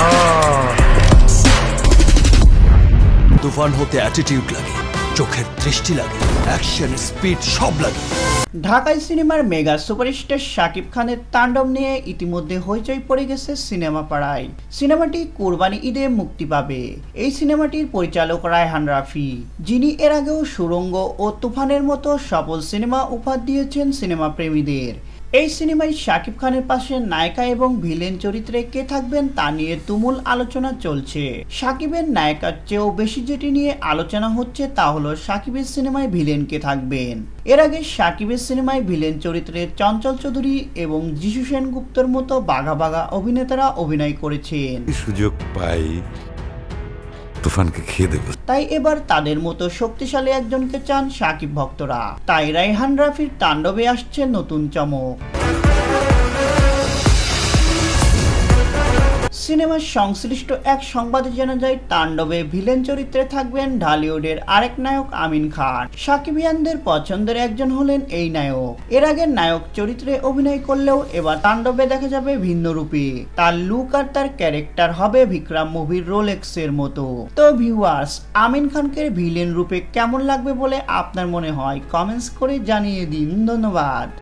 হো। তুফান হতে অ্যাটিটিউড লাগে চোখের দৃষ্টি লাগে অ্যাকশন স্পিড সব লাগে। ঢাকাই সিনেমার মেগা সুপারস্টার শাকিব খানের তাণ্ডব নিয়ে ইতিমধ্যে হইচই পড়ে গেছে সিনেমা পাড়ায়। সিনেমাটি কোরবানি ঈদে মুক্তি পাবে। এই সিনেমাটির পরিচালক রায়হান রাফি যিনি এর আগেও সুরঙ্গ ও তুফানের মতো সফল সিনেমা উপহার দিয়েছেন সিনেমা প্রেমীদের এই সিনেমায় শাকিব খানের পাশে নায়িকা এবং ভিলেন চরিত্রে কে থাকবেন তা নিয়ে তুমুল আলোচনা চলছে। শাকিবের নায়িকার চেয়েও বেশি যেটি নিয়ে আলোচনা হচ্ছে তা হলো শাকিবের সিনেমায় ভিলেন কে থাকবেন। এর আগে শাকিবের সিনেমায় ভিলেন চরিত্রে চঞ্চল চৌধুরী এবং যিশু সেনগুপ্তর মতো বাঘা বাঘা অভিনেতারা অভিনয় করেছেন। সুযোগ পাই তুফানকে খেয়ে দেব। তাই এবার তাদের মতো শক্তিশালী একজনকে চান সাকিব ভক্তরা। তাই রাইহান রাফির তাণ্ডবে আসছে নতুন চমক। সিনেমার সংশ্লিষ্ট এক সংবাদে জানা যায়, তাণ্ডবে ভিলেন চরিত্রে থাকবেন ঢালিউডের আরেক নায়ক আমিন খান। সাকিবিয়ানদের পছন্দের একজন হলেন এই নায়ক। এর আগে নায়ক চরিত্রে অভিনয় করলেও এবার তাণ্ডবে দেখা যাবে ভিন্ন রূপে। তার লুক আর তার ক্যারেক্টার হবে বিক্রম মুভির রোলেক্স এর মতো। তো ভিউয়ার্স আমিন খানকে ভিলেন রূপে কেমন লাগবে বলে আপনার মনে হয়? কমেন্টস করে জানিয়ে দিন। ধন্যবাদ।